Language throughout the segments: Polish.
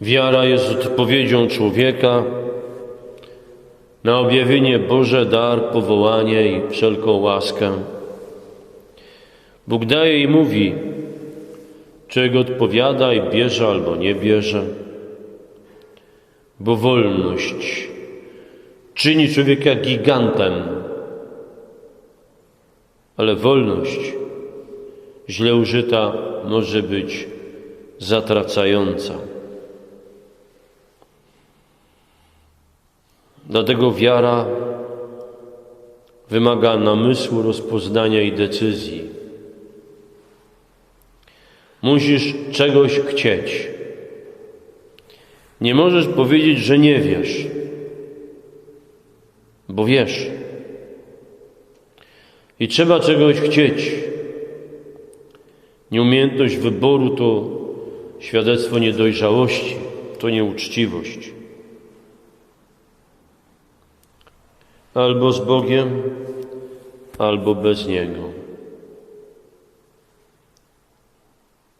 Wiara jest odpowiedzią człowieka na objawienie Boże dar, powołanie i wszelką łaskę. Bóg daje i mówi, czego odpowiada i bierze albo nie bierze, bo wolność czyni człowieka gigantem, ale wolność źle użyta może być zatracająca. Dlatego wiara wymaga namysłu, rozpoznania i decyzji. Musisz czegoś chcieć. Nie możesz powiedzieć, że nie wiesz, bo wiesz. I trzeba czegoś chcieć. Nieumiejętność wyboru to świadectwo niedojrzałości, to nieuczciwość. Albo z Bogiem, albo bez Niego.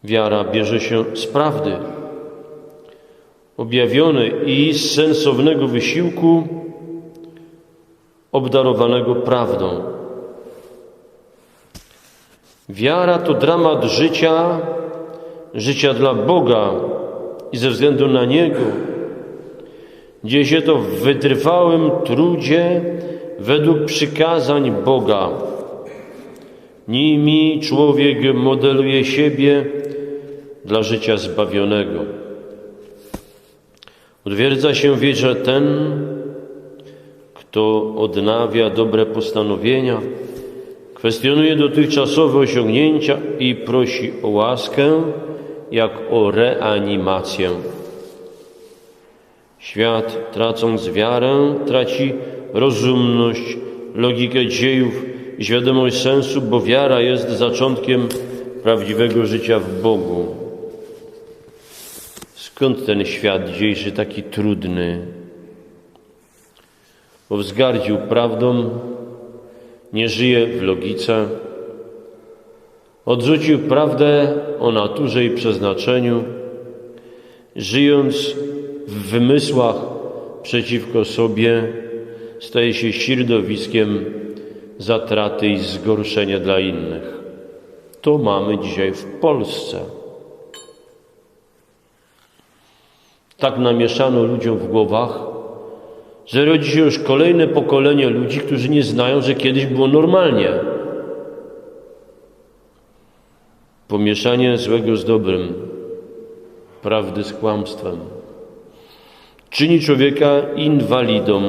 Wiara bierze się z prawdy, objawionej i z sensownego wysiłku obdarowanego prawdą. Wiara to dramat życia, życia dla Boga i ze względu na Niego. Dzieje się to w wytrwałym trudzie według przykazań Boga. Nimi człowiek modeluje siebie dla życia zbawionego. Utwierdza się wierze ten, kto odnawia dobre postanowienia, kwestionuje dotychczasowe osiągnięcia i prosi o łaskę, jak o reanimację. Świat, tracąc wiarę, traci rozumność, logikę dziejów i świadomość sensu, bo wiara jest zaczątkiem prawdziwego życia w Bogu. Skąd ten świat dzisiejszy taki trudny? Bo wzgardził prawdą, nie żyje w logice, odrzucił prawdę o naturze i przeznaczeniu, żyjąc w wymysłach przeciwko sobie, staje się środowiskiem zatraty i zgorszenia dla innych. To mamy dzisiaj w Polsce. Tak namieszano ludziom w głowach, że rodzi się już kolejne pokolenie ludzi, którzy nie znają, że kiedyś było normalnie. Pomieszanie złego z dobrym, prawdy z kłamstwem czyni człowieka inwalidą.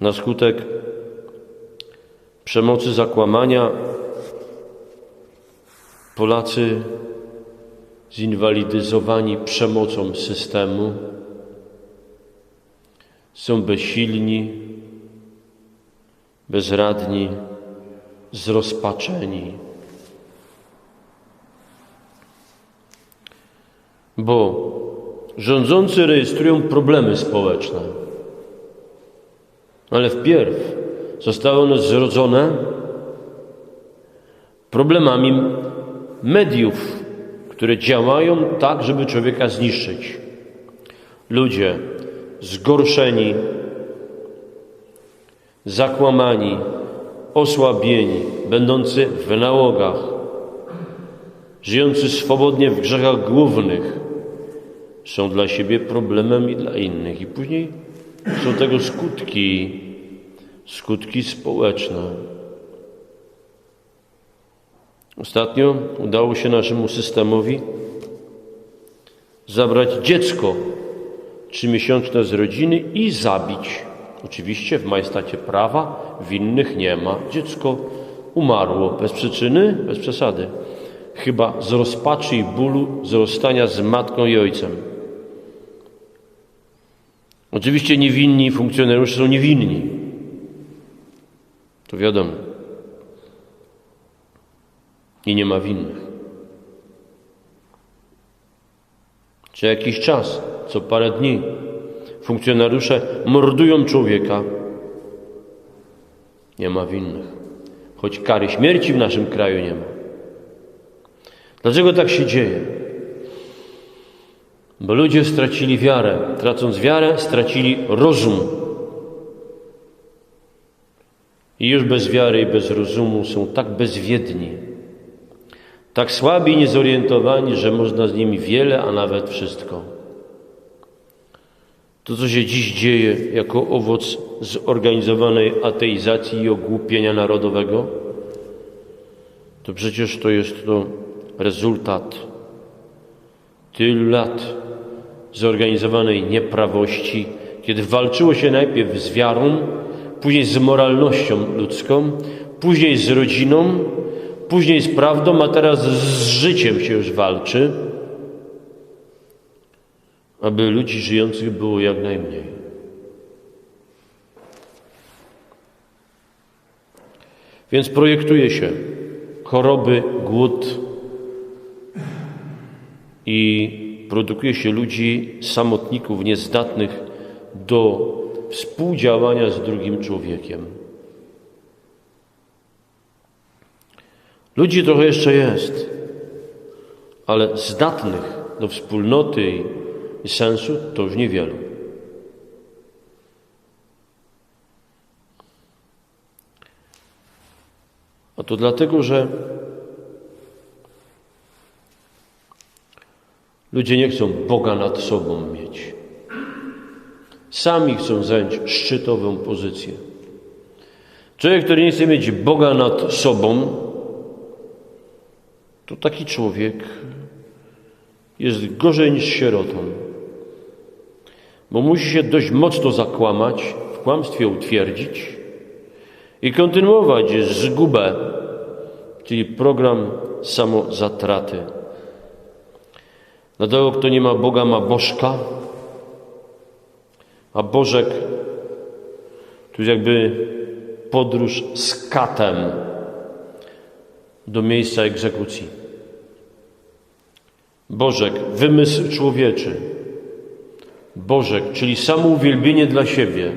Na skutek przemocy zakłamania Polacy zinwalidyzowani przemocą systemu są bezsilni, bezradni, zrozpaczeni. Bo rządzący rejestrują problemy społeczne, ale wpierw zostały one zrodzone problemami mediów, które działają tak, żeby człowieka zniszczyć. Ludzie zgorszeni, zakłamani, osłabieni, będący w nałogach, żyjący swobodnie w grzechach głównych, są dla siebie problemem i dla innych. I później są tego skutki, skutki społeczne. Ostatnio udało się naszemu systemowi zabrać dziecko trzymiesięczne z rodziny i zabić. Oczywiście w majestacie prawa, winnych nie ma. Dziecko umarło bez przyczyny, bez przesady. Chyba z rozpaczy i bólu, z rozstania z matką i ojcem. Oczywiście niewinni funkcjonariusze są niewinni. To wiadomo. I nie ma winnych. Co jakiś czas, co parę dni, funkcjonariusze mordują człowieka. Nie ma winnych. choć kary śmierci w naszym kraju nie ma. Dlaczego tak się dzieje? Bo ludzie stracili wiarę. Tracąc wiarę, stracili rozum. I już bez wiary i bez rozumu są tak bezwiedni, tak słabi i niezorientowani, że można z nimi wiele, a nawet wszystko. To, co się dziś dzieje jako owoc zorganizowanej ateizacji i ogłupienia narodowego, to przecież to jest to rezultat tylu lat zorganizowanej nieprawości, kiedy walczyło się najpierw z wiarą, później z moralnością ludzką, później z rodziną, później z prawdą, a teraz z życiem się już walczy, aby ludzi żyjących było jak najmniej. Więc projektuje się choroby, głód i produkuje się ludzi samotników, niezdatnych do współdziałania z drugim człowiekiem. Ludzi trochę jeszcze jest, ale zdatnych do wspólnoty i sensu to już niewielu. A to dlatego, że ludzie nie chcą Boga nad sobą mieć. Sami chcą zająć szczytową pozycję. Człowiek, który nie chce mieć Boga nad sobą, to taki człowiek jest gorzej niż sierotą. Bo musi się dość mocno zakłamać, w kłamstwie utwierdzić i kontynuować zgubę, czyli program samozatraty. Dlatego, kto nie ma Boga, ma Bożka, a Bożek to jest jakby podróż z katem do miejsca egzekucji. Bożek, wymysł człowieczy. Bożek, czyli samouwielbienie dla siebie.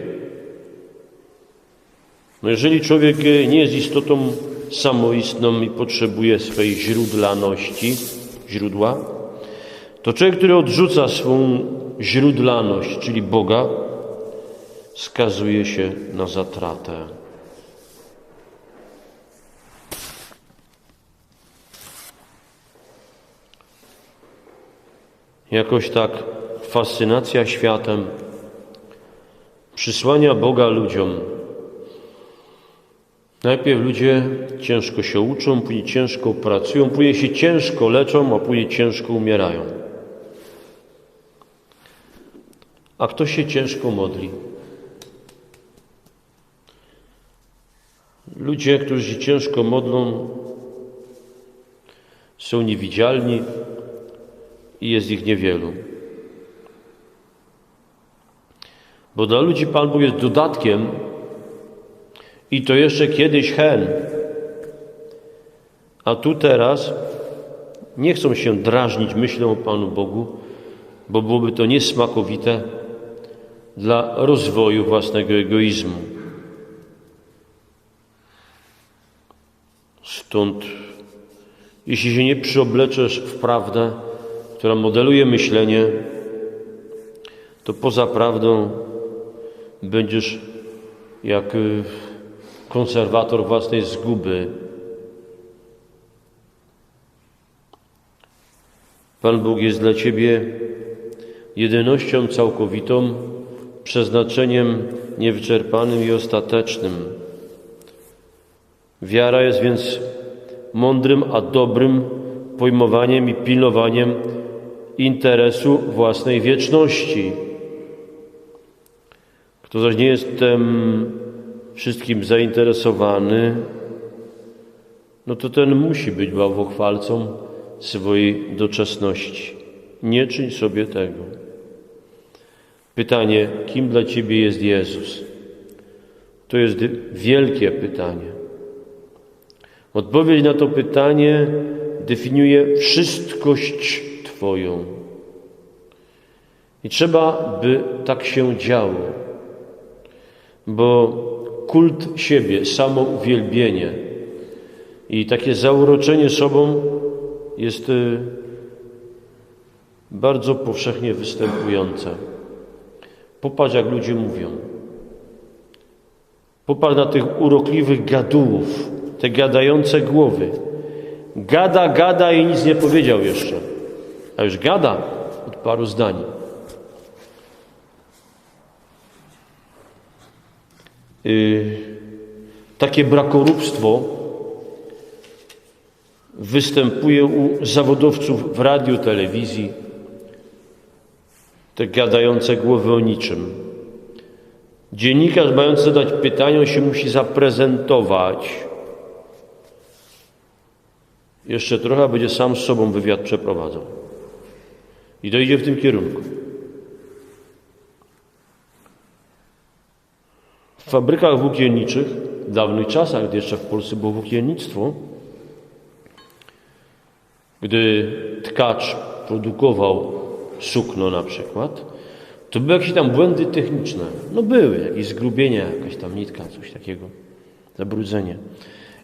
No jeżeli człowiek nie jest istotą samoistną i potrzebuje swej źródlaności, źródła, to człowiek, który odrzuca swą źródlaność, czyli Boga, skazuje się na zatratę. Jakoś tak fascynacja światem, przysłania Boga ludziom. Najpierw ludzie ciężko się uczą, później ciężko pracują, później się ciężko leczą, a później ciężko umierają. A kto się ciężko modli? Ludzie, którzy ciężko modlą, są niewidzialni i jest ich niewielu. Bo dla ludzi Pan Bóg jest dodatkiem i to jeszcze kiedyś hen. A tu teraz nie chcą się drażnić myślą o Panu Bogu, bo byłoby to niesmakowite dla rozwoju własnego egoizmu. Stąd, jeśli się nie przyobleczesz w prawdę, która modeluje myślenie, to poza prawdą będziesz jak y, konserwator własnej zguby. Pan Bóg jest dla Ciebie jedynością całkowitą, przeznaczeniem niewyczerpanym i ostatecznym. Wiara jest więc mądrym, a dobrym pojmowaniem i pilnowaniem interesu własnej wieczności. Kto zaś nie jest tym wszystkim zainteresowany, no to ten musi być bałwochwalcą swojej doczesności. Nie czyń sobie tego. Pytanie, kim dla Ciebie jest Jezus? To jest wielkie pytanie. Odpowiedź na to pytanie definiuje wszystkość Twoją. I trzeba, by tak się działo, bo kult siebie, samo uwielbienie I takie zauroczenie sobą jest y, bardzo powszechnie występujące. Popatrz, jak ludzie mówią. Popatrz na tych urokliwych gadułów, te gadające głowy. Gada, gada i nic nie powiedział jeszcze. A już gada od paru zdań. Yy, takie brakoróbstwo występuje u zawodowców w radiu, telewizji. Te gadające głowy o niczym. Dziennikarz mając zadać pytanie, on się musi zaprezentować. Jeszcze trochę będzie sam z sobą wywiad przeprowadzał. I dojdzie w tym kierunku. W fabrykach włókienniczych, w dawnych czasach, gdy jeszcze w Polsce było włókiennictwo, gdy tkacz produkował sukno na przykład, to były jakieś tam błędy techniczne. No były, jakieś zgrubienia, jakaś tam nitka, coś takiego, zabrudzenie.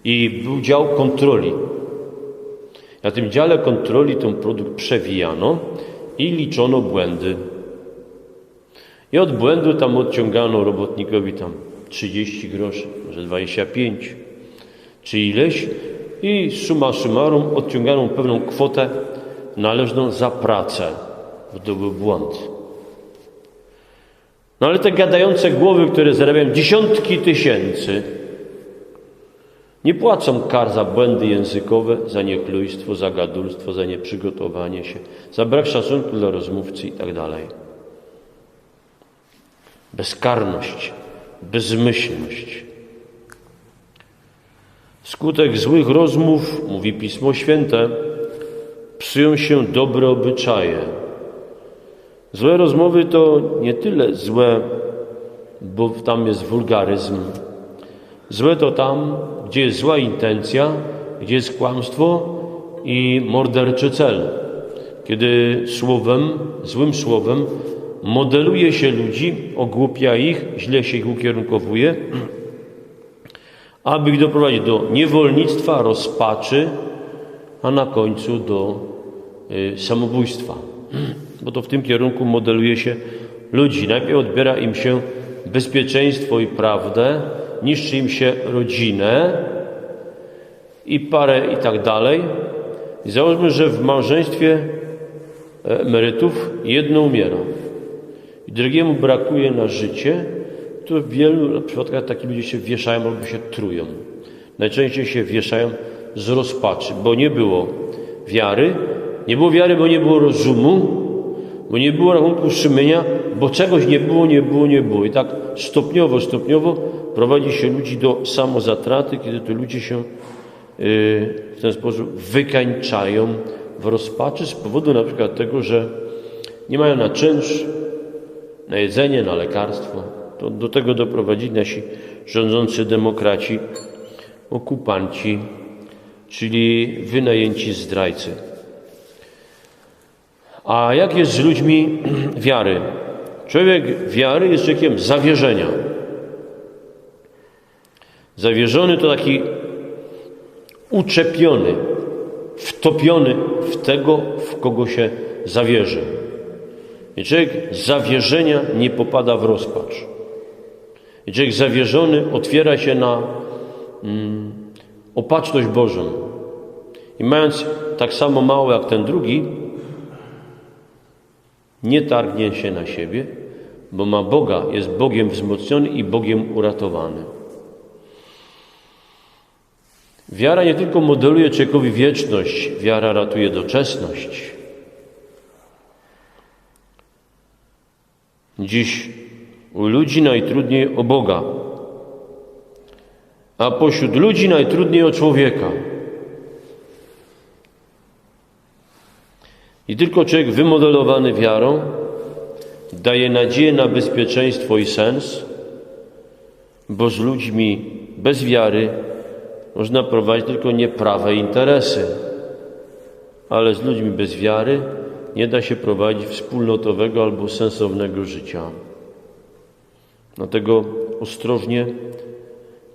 I był dział kontroli. Na tym dziale kontroli ten produkt przewijano i liczono błędy. I od błędu tam odciągano robotnikowi tam 30 groszy, może 25, czy ileś i summa summarum odciągano pewną kwotę należną za pracę, bo to był błąd. No ale te gadające głowy, które zarabiają dziesiątki tysięcy, nie płacą kar za błędy językowe, za niechlujstwo, za gadulstwo, za nieprzygotowanie się, za brak szacunku dla rozmówcy i tak. Bezkarność, bezmyślność. Skutek złych rozmów, mówi Pismo Święte, psują się dobre obyczaje. Złe rozmowy to nie tyle złe, bo tam jest wulgaryzm. Złe to tam, gdzie jest zła intencja, gdzie jest kłamstwo i morderczy cel. Kiedy słowem, złym słowem modeluje się ludzi, ogłupia ich, źle się ich ukierunkowuje, aby ich doprowadzić do niewolnictwa, rozpaczy, a na końcu do y, samobójstwa. Bo to w tym kierunku modeluje się ludzi. Najpierw odbiera im się bezpieczeństwo i prawdę, niszczy im się rodzinę i parę i tak dalej. I załóżmy, że w małżeństwie emerytów jedno umiera i drugiemu brakuje na życie, to w wielu przypadkach taki ludzie się wieszają albo się trują. Najczęściej się wieszają z rozpaczy, bo nie było wiary, nie było wiary, bo nie było rozumu, bo nie było rachunku sumienia, bo czegoś nie było, nie było, nie było. I tak stopniowo, stopniowo prowadzi się ludzi do samozatraty, kiedy to ludzie się yy, w ten sposób wykańczają w rozpaczy z powodu na przykład tego, że nie mają na czynsz, na jedzenie, na lekarstwo. To do tego doprowadzili nasi rządzący demokraci, okupanci, czyli wynajęci zdrajcy. A jak jest z ludźmi wiary? Człowiek wiary jest człowiekiem zawierzenia. Zawierzony to taki uczepiony, wtopiony w tego, w kogo się zawierzy. I człowiek zawierzenia nie popada w rozpacz. I człowiek zawierzony otwiera się na mm, opatrzność Bożą. I mając tak samo mało jak ten drugi, nie targnie się na siebie, bo ma Boga, jest Bogiem wzmocniony i Bogiem uratowany. Wiara nie tylko modeluje człowiekowi wieczność, wiara ratuje doczesność. Dziś u ludzi najtrudniej o Boga, a pośród ludzi najtrudniej o człowieka. I tylko człowiek wymodelowany wiarą daje nadzieję na bezpieczeństwo i sens, bo z ludźmi bez wiary można prowadzić tylko nieprawe interesy, ale z ludźmi bez wiary nie da się prowadzić wspólnotowego albo sensownego życia. Dlatego ostrożnie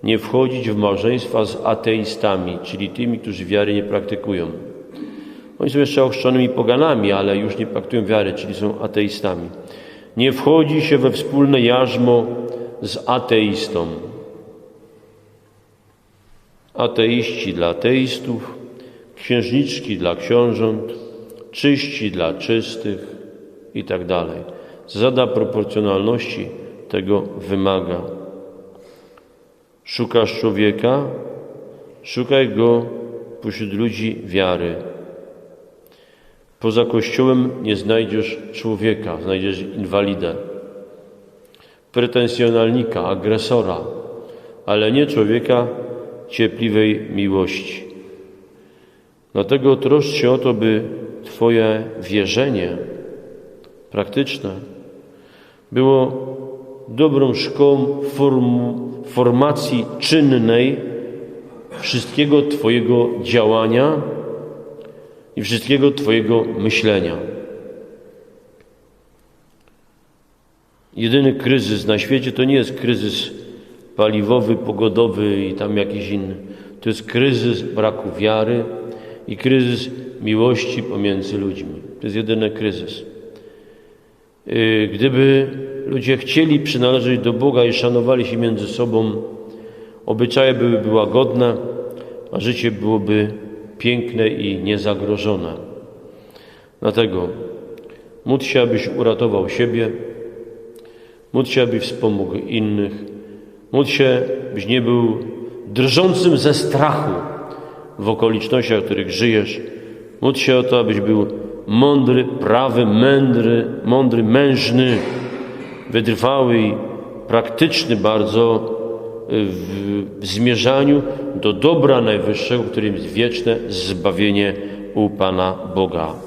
nie wchodzić w małżeństwa z ateistami, czyli tymi, którzy wiary nie praktykują. Oni są jeszcze ochrzczonymi poganami, ale już nie praktykują wiary, czyli są ateistami. Nie wchodzi się we wspólne jarzmo z ateistą. Ateiści dla ateistów, księżniczki dla książąt, czyści dla czystych i tak dalej. Zasada proporcjonalności tego wymaga. Szukasz człowieka, szukaj go pośród ludzi wiary. Poza Kościołem nie znajdziesz człowieka, znajdziesz inwalidę, pretensjonalnika, agresora, ale nie człowieka cierpliwej miłości. Dlatego troszcz się o to, by Twoje wierzenie praktyczne było dobrą szkołą formu, formacji czynnej wszystkiego Twojego działania i wszystkiego Twojego myślenia. Jedyny kryzys na świecie to nie jest kryzys paliwowy, pogodowy i tam jakiś inny. To jest kryzys braku wiary i kryzys miłości pomiędzy ludźmi. To jest jedyny kryzys. Yy, Gdyby ludzie chcieli przynależeć do Boga i szanowali się między sobą, obyczaje byłyby łagodne, a życie byłoby piękne i niezagrożone. Dlatego módl się, abyś uratował siebie, módl się, abyś wspomógł innych, módl się, byś nie był drżącym ze strachu w okolicznościach, w których żyjesz. Módl się o to, abyś był mądry, prawy, mędry, mądry, mężny, wytrwały i praktyczny bardzo w zmierzaniu do dobra najwyższego, którym jest wieczne zbawienie u Pana Boga.